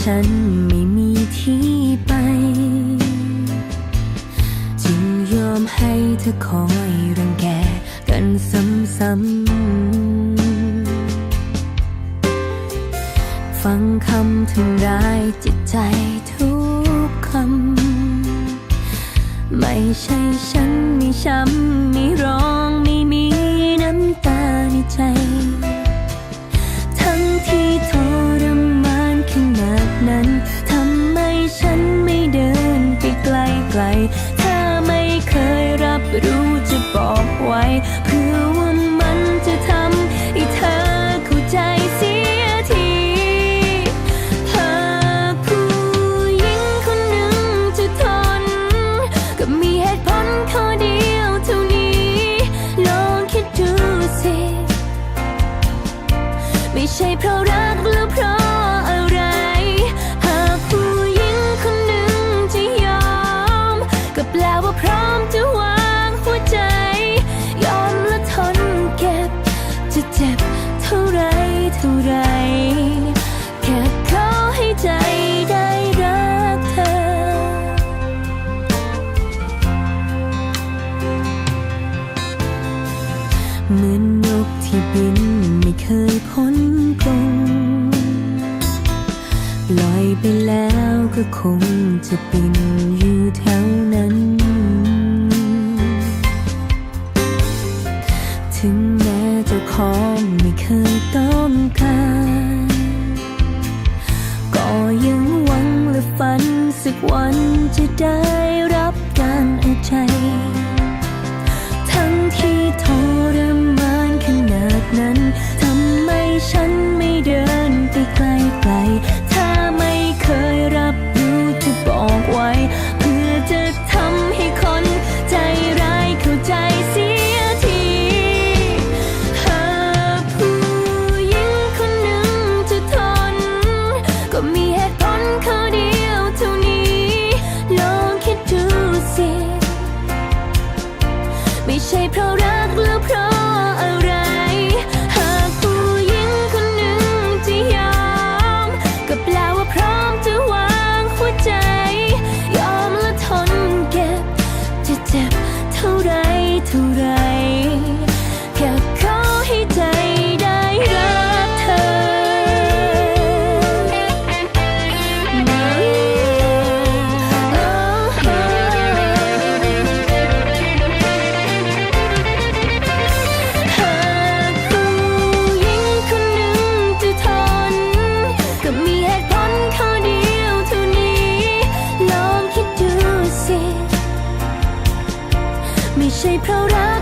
ฉันไม่มีที่ไป จึงยอมให้เธอคอยรังแกกันซ้ำๆ ฟังคำทำร้ายจิตใจทุกคำ ไม่ใช่ฉันมีช้ำมีร้อง ไกลๆถ้าไม่เคยรับรู้จะบอกไว้เพื่อว่ามันจะทำให้เธอเข้าใจเสียทีหากผู้หญิงคนหนึ่งจะทน ก็มีเหตุผลข้อเดียวเท่านี้ ลองคิดดูสิ ไม่ใช่เพราะรัก ที่บินไม่เคยพ้นกรงลอยไปแล้วก็คงจะบินอยู่แถวนั้น ถึงแม้เจ้าของไม่เคยต้องการก็ยังหวังและฝันสักวันจะได้รับการเอาใจ ทั้งที่ท 谁飘然？